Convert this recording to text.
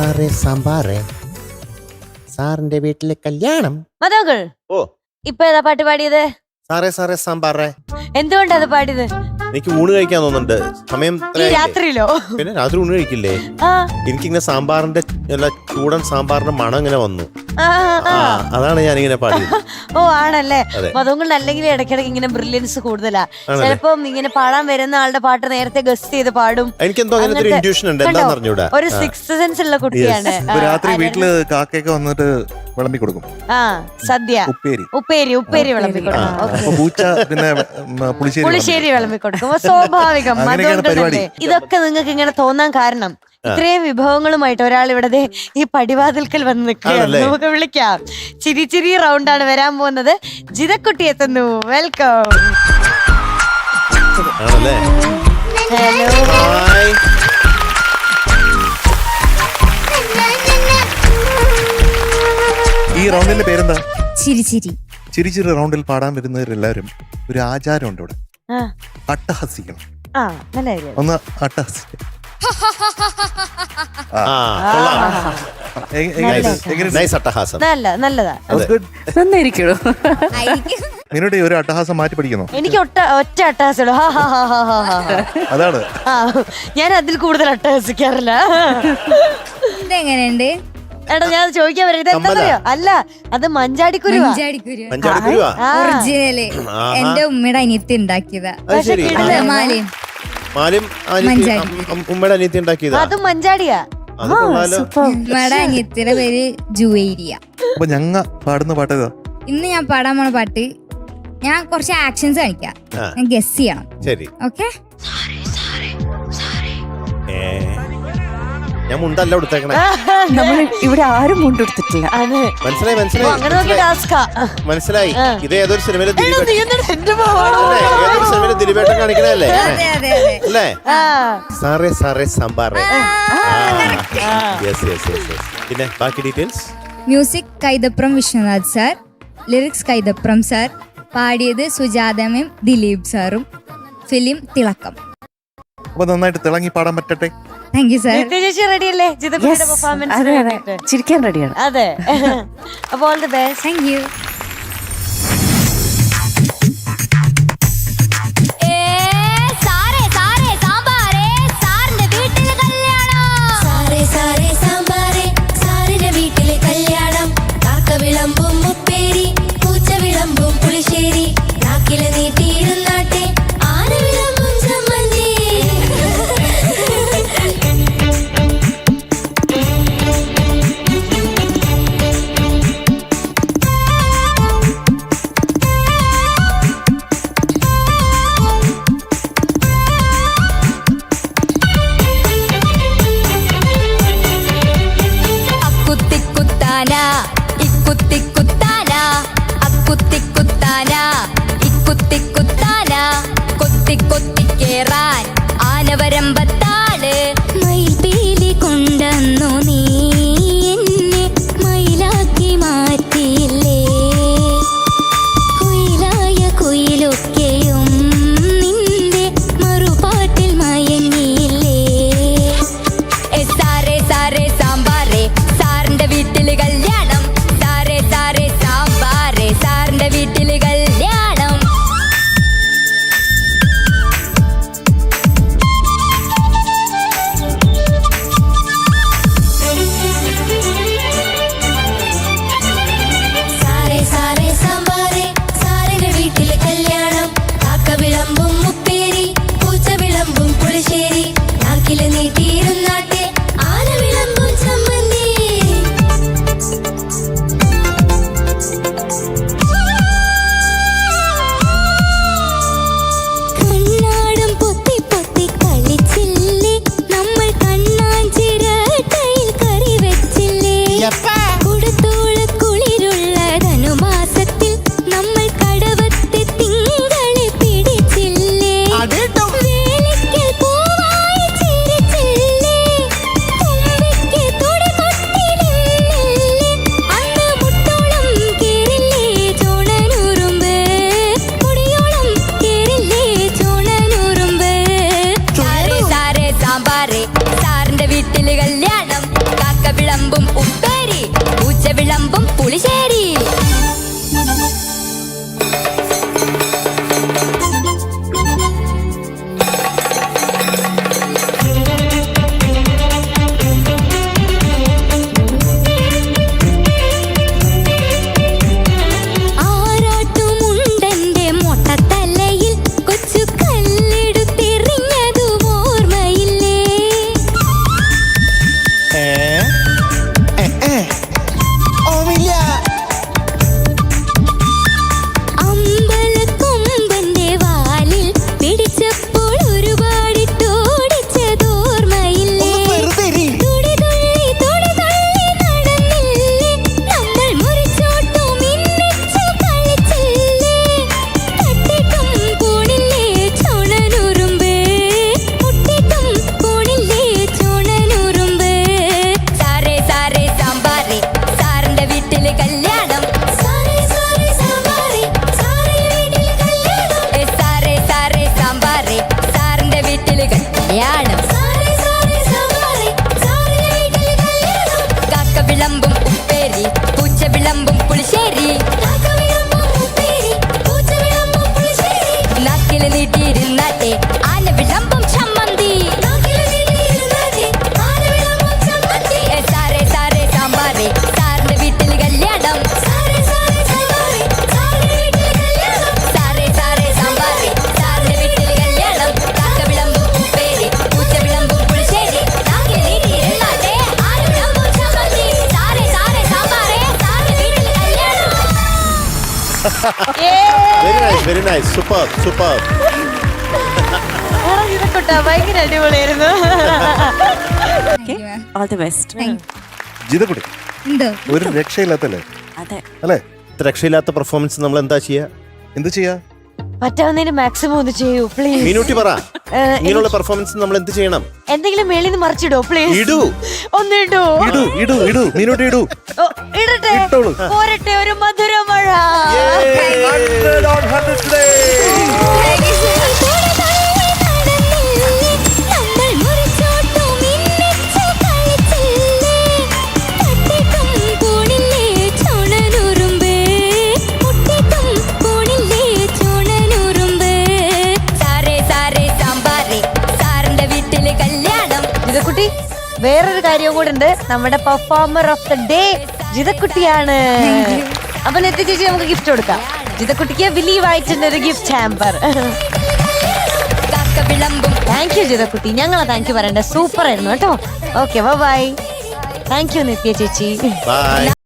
സാറേ സാമ്പാറേ. സാറിന്റെ വീട്ടിലെ കല്യാണം. മതോകൾ ഓ. ഇപ്പൊ ഏതാ പാട്ട് പാടിയത്? സാറേ സാറേ സാമ്പാറേ. എന്തുകൊണ്ടാ അത് പാടിയത്? എനിക്ക് ഊണ് കഴിക്കാൻ തോന്നുന്നുണ്ട്. സമയം ഈ ഇത്രയായില്ലേ? രാത്രിയിലോ? പിന്നെ രാത്രി ഊണ് കഴിക്കില്ലേ? ആ. എനിക്കിങ്ങനെ സാമ്പാറിന്റെ നല്ല ചൂടൻ സാമ്പാറിന്റെ മണം ഇങ്ങനെ വന്നു. ആ, ആ, ആ. ആ. അതാണ് ഞാൻ ഇങ്ങനെ പാടിയത്. ഓ ആണല്ലേ? അതെ. മതോങ്ങൾ അല്ലെങ്കിൽ ഇടയ്ക്കിടയ്ക്ക് ഇങ്ങനെ ബ്രില്യൻസ് കൂടുതലാ. ആണല്ലേ? ചിലപ്പം ഇങ്ങനെ പാടാൻ വരുന്ന ആളുടെ പാട്ട് നേരത്തെ ഗസ്റ്റ് ചെയ്ത് പാടും. എനിക്കെന്തോ അങ്ങനത്തെ ഒരു അങ്ങനത്തെ- ഇൻഡ്യൂഷൻ ഉണ്ട്. കണ്ടോ? എന്താന്ന് അറിഞ്ഞൂടാ? ഒരു സിക്സ് സെൻസ് ഉള്ള കുട്ടിയാണ്. ഇപ്പൊ ആ, രാത്രി. വീട്ടിൽ കാക്കയൊക്കെ വന്നിട്ട് വിളമ്പി കൊടുക്കും ആ സദ്യ. ഉപ്പേരി. ഉപ്പേരി ഉപ്പേരി വിളമ്പി ആ, കൊടുക്കും ഓക്കേ. അപ്പൊ പൂച്ച പിന്നെ ഉം, പുളിശ്ശേരി പുളിശ്ശേരി വിളമ്പി കൊടുക്കും അപ്പൊ സ്വാഭാവികം അങ്ങനെയൊക്കെയാണ് മതോങ്കല്ലേ പരിപാടി. ഇതൊക്കെ നിങ്ങൾക്ക് ഇങ്ങനെ തോന്നാൻ കാരണം ഇത്രയും വിഭവങ്ങളുമായിട്ട് ഒരാൾ ഇവിടെ ദേ ഈ പടിവാതിൽക്കൽ വന്ന് നിൽക്കുകയാണ്. ആണല്ലേ? നമുക്ക് വിളിക്കാം. ചിരി ചിരി റൗണ്ടാണ് വരാൻ പോകുന്നത്. ജിതക്കുട്ടി എത്തുന്നു. വെൽക്കം. ആണല്ലേ? ഹലോ. ഹായ്. റൗണ്ടിന്റെ പേരെന്താ? ചിരി ചിരി. ചിരി ചിരി റൗണ്ടിൽ പാടാൻ വരുന്നവരെല്ലാരും ഒരു ആചാരമുണ്ട് ഇവിടെ. അട്ടഹസിക്കണം. ആ നല്ല കാര്യം. ഒന്ന് അട്ടഹസിക്കണം. നിന്നോട് ഒരു അട്ടഹാസം മാറ്റി പഠിക്കുന്നു എനിക്ക് ഒറ്റ ഹാ അതാണ്. ഞാൻ അതിൽ കൂടുതൽ അട്ടഹസിക്കാറില്ല. ഇതെങ്ങനെയുണ്ട്? എടാ ഞാൻ ചോദിക്കാൻ വരും. ഇത് എന്താ അറിയോ അല്ല അത് മഞ്ചാടിക്കുരു. ആ. ഒറിജിനൽ. എന്റെ ഉമ്മയുടെ അനിയത്തി ഉണ്ടാക്കിയതാ. മാലയും ഉമ്മയുടെ അനിയത്തി ഉണ്ടാക്കിയതാ? അതും മഞ്ചാടിയാ. ഉമ്മയുടെ അനിയത്തിയുടെ പേര് ജുവേരിയ. അപ്പൊ ഞങ്ങ പാടുന്ന പാട്ട് ഇന്ന് ഞാൻ പാടാൻ പോണ പാട്ട് ഞാൻ കുറച്ച് ആക്ഷൻസ് കാണിക്കാം. ഞാൻ ഗസ് ചെയ്യണം. ശരി. ഓക്കെ. ഞാൻ മുണ്ടല്ല നമ്മൾ ഇവിടെ ആരും മുണ്ടെടുത്തിട്ടില്ല അതെ. മനസ്സിലായി മനസ്സിലായി. മനസ്സിലായി. ടാസ്കാ മനസ്സിലായി. ആ. ഇത് ഏതൊരു സിനിമയിലെ? ഏതൊരു സിനിമയിലെ ദിലീപേട്ടൻ കാണിക്കണല്ലേ അതെ അതെ അതെ. അല്ലേ? ആ. സാറേ സാറേ സാമ്പാറേ. യെസ് യെസ് യെസ് യെസ് പിന്നെ ബാക്കി details? Music Kaithapram Viswanath sir lyrics Kaithapram sir പാടിയത് സുജാതമയും ദിലീപ് സാറും ഫിലിം തിളക്കം. അപ്പൊ നന്നായിട്ട് തിളങ്ങി പാടാൻ പറ്റട്ടെ? താങ്ക് യു സാർ നിത്യ ചേച്ചി റെഡി അല്ലേ? ജിതപ്പുഴയുടെ പെർഫോമൻസ് അതെ അതെ. ചിരിക്കാൻ റെഡിയാണ് അതെ. അപ്പൊ all the best thank you ഉപ്പേരി പൂച്ച വിളമ്പും പുളിശ്ശേരി. നാക്കിൽ നീട്ടിയിരുന്നാട്ടെ. ആന വിളമ്പും very nice very nice super super ഭയങ്കര അടിപൊളിയായിരുന്നു. ഓൾ ദി ബെസ്റ്റ് ജിതക്കുട്ടി ഒരു രക്ഷയില്ലാത്തല്ലേ? അതെ. അല്ലേ? രക്ഷയില്ലാത്ത പെർഫോമൻസ് നമ്മൾ എന്താ ചെയ്യാ? എന്ത് ചെയ്യാ? പറ്റാവുന്നതിന് മാക്സിമം ഒന്ന് ചെയ്യൂ പ്ലീസ് മീനൂട്ടി പറ. ഇങ്ങനെയുള്ള പെർഫോമൻസ് നമ്മൾ എന്ത് ചെയ്യണം? എന്തെങ്കിലും മേളിൽ നിന്ന് മറിച്ചിടോ പ്ലീസ് ഇടൂ. ഒന്ന് ഇടൂ. ഇടൂ ഇടൂ ഇടൂ. മീനോട്ട് ഇടൂ. ഓ, ഇടട്ടെ. ഇട്ടോളൂ. പോരട്ടെ ഒരു മധുര മഴ നമ്മൾ വേറൊരു കാര്യവും കൂടെ ഉണ്ട് നമ്മുടെ പെർഫോമർ ഓഫ് ദ ഡേ ജിതക്കുട്ടിയാണ്. അപ്പൊ നെത്തി ചേച്ചി നമുക്ക് ഗിഫ്റ്റ് കൊടുക്കാം. ജിതക്കുട്ടിക്ക് ബിലീവ് ആയിട്ടുണ്ട് ഒരു ഗിഫ്റ്റ് ഹാമ്പർ താങ്ക് യു ജിതക്കുട്ടി. ഞങ്ങളെ താങ്ക് യു പറയണ്ട. സൂപ്പർ ആയിരുന്നു കേട്ടോ. Okay bye thank you Nithya ചേച്ചി.